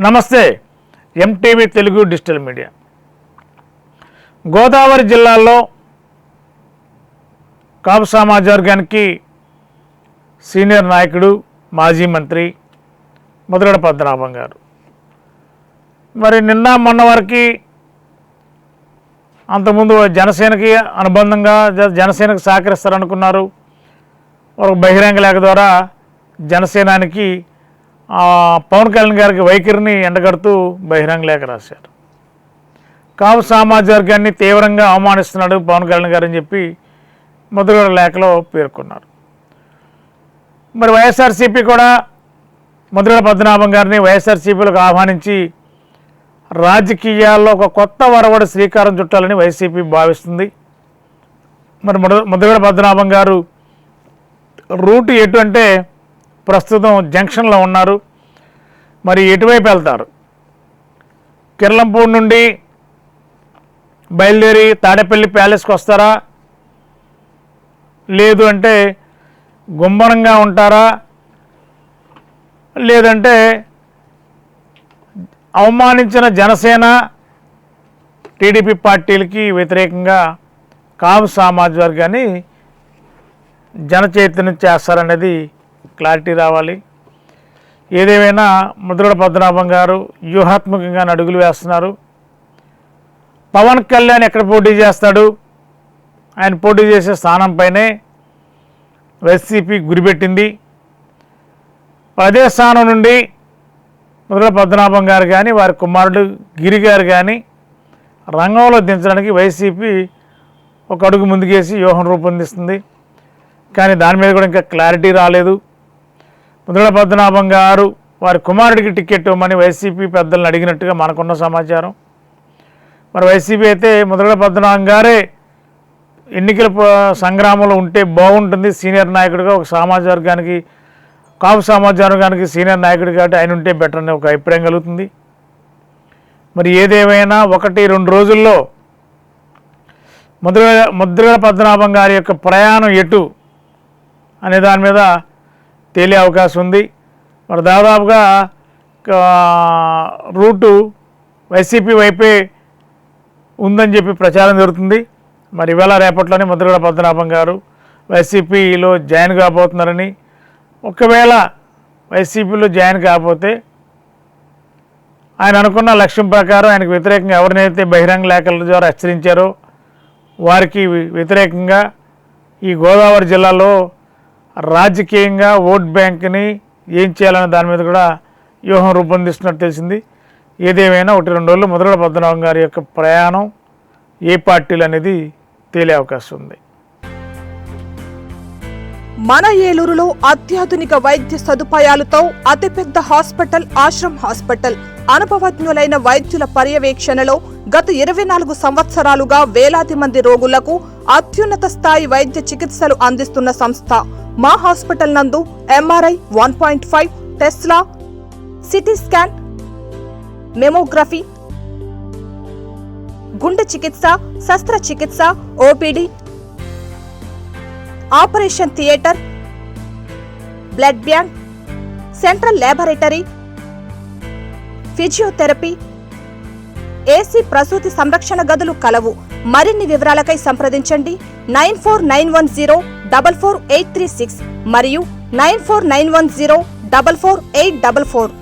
నమస్తే MTV Telugu digital media. Godavari జిల్లాలో కాపు సమాజ వర్గానికి సీనియర్ నాయకుడు మాజీ మంత్రి మధురడ పద్మనాభం గారు. మరి నిన్న మొన్న వరకు అంతకుముందు జనసేనకి అనుబంధంగా జ- జనసేనకు సహకరిస్తారనుకున్నారు. ఒక బహిరంగ లేఖ ద్వారా జనసేనానికి పవన్ కళ్యాణ్ గారికి వైఖరిని ఎండగడుతూ బహిరంగ లేఖ రాశారు. కాపు సామాజిక వర్గాన్ని తీవ్రంగా అవమానిస్తున్నాడు పవన్ కళ్యాణ్ గారు అని చెప్పి ముద్రగడ లేఖలో పేర్కొన్నారు. మరి వైఎస్ఆర్సీపీ కూడా ముద్రగడ పద్మనాభం గారిని వైఎస్ఆర్సీపీలకు ఆహ్వానించి రాజకీయాల్లో ఒక కొత్త వరవడి శ్రీకారం చుట్టాలని వైసీపీ భావిస్తుంది. మరి ముద్ర ముద్రగడ పద్మనాభం గారు రూట్ ఎటు అంటే ప్రస్తుతం జంక్షన్లో ఉన్నారు. మరి ఎటువైపు వెళ్తారు? కిర్లంపూడి నుండి బయలుదేరి తాడేపల్లి ప్యాలెస్కి వస్తారా? లేదు అంటే గుమ్మరంగా ఉంటారా? లేదంటే అవమానించిన జనసేన టీడీపీ పార్టీలకి వ్యతిరేకంగా కావు సామాజిక వర్గాన్ని జనచైతన్యం చేస్తారనేది క్లారిటీ రావాలి. ఏదేమైనా ముద్రడ పద్మనాభం గారు వ్యూహాత్మకంగా అడుగులు వేస్తున్నారు. పవన్ కళ్యాణ్ ఎక్కడ పోటీ చేస్తాడు? ఆయన పోటీ చేసే స్థానంపైనే వైసీపీ గురిపెట్టింది. అదే స్థానం నుండి ముద్రగడ పద్మనాభం గారు కానీ వారి కుమారుడు గిరి గారు కానీ రంగంలో దించడానికి వైసీపీ ఒక అడుగు ముందుకేసి వ్యూహం రూపొందిస్తుంది. కానీ దాని మీద కూడా ఇంకా క్లారిటీ రాలేదు. ముద్రల పద్మనాభం గారు వారి కుమారుడికి టికెట్ ఇవ్వమని వైసీపీ పెద్దలను అడిగినట్టుగా మనకున్న సమాచారం. మరి వైసీపీ అయితే ముద్రల పద్మనాభం గారే ఎన్నికల సంగ్రామంలో ఉంటే బాగుంటుంది సీనియర్ నాయకుడిగా ఒక సమాజ వర్గానికి కాపు సమాజ వర్గానికి సీనియర్ నాయకుడు కాబట్టి ఆయన ఉంటే బెటర్ అనే ఒక అభిప్రాయం కలుగుతుంది. మరి ఏదేమైనా ఒకటి రెండు రోజుల్లో ముద్ర ముద్రగడ పద్మనాభం గారి యొక్క ప్రయాణం ఎటు అనే దాని మీద తేలే అవకాశం ఉంది. మరి దాదాపుగా రూటు వైసీపీ వైపే ఉందని చెప్పి ప్రచారం జరుగుతుంది. మరి ఇవాళ రేపట్లోనే ముద్రగడ పద్మనాభం గారు వైసీపీలో జాయిన్ కాబోతున్నారని. ఒకవేళ వైసీపీలో జాయిన్ కాకపోతే ఆయన అనుకున్న లక్ష్యం ప్రకారం ఆయనకు వ్యతిరేకంగా ఎవరినైతే బహిరంగ లేఖల ద్వారా హెచ్చరించారో వారికి వ్యతిరేకంగా ఈ గోదావరి జిల్లాలో రాజకీయంగా ఓట్ బ్యాంక్ని ఏం చేయాలనే దాని మీద కూడా వ్యూహం రూపొందిస్తున్నట్టు తెలిసింది. ఏదేమైనా ఒకటి రెండు రోజులు ముద్రగడ పద్మనాభం గారి యొక్క ప్రయాణం ఏ పార్టీలు అనేది తేలే అవకాశం ఉంది. మన ఏలూరులో అత్యాధునిక వైద్య సదుపాయాలతో అతిపెద్ద హాస్పిటల్ ఆశ్రమ్ హాస్పిటల్. అనుభవజ్ఞులైన వైద్యుల పర్యవేక్షణలో గత ఇరవై నాలుగు సంవత్సరాలుగా వేలాది మంది రోగులకు అత్యున్నత స్థాయి వైద్య చికిత్సలు అందిస్తున్న సంస్థ. మా హాస్పిటల్ నందు MRI one point five tesla CT scan mammography గుండె చికిత్స శస్త్రచికిత్స OPD operation theatre blood bank central laboratory physiotherapy AC ప్రసూతి సంరక్షణ గదులు కలవు. మరిన్ని వివరాలకై సంప్రదించండి. Nine four nine one zero double four eight three six మరియు nine four nine one zero double four eight double four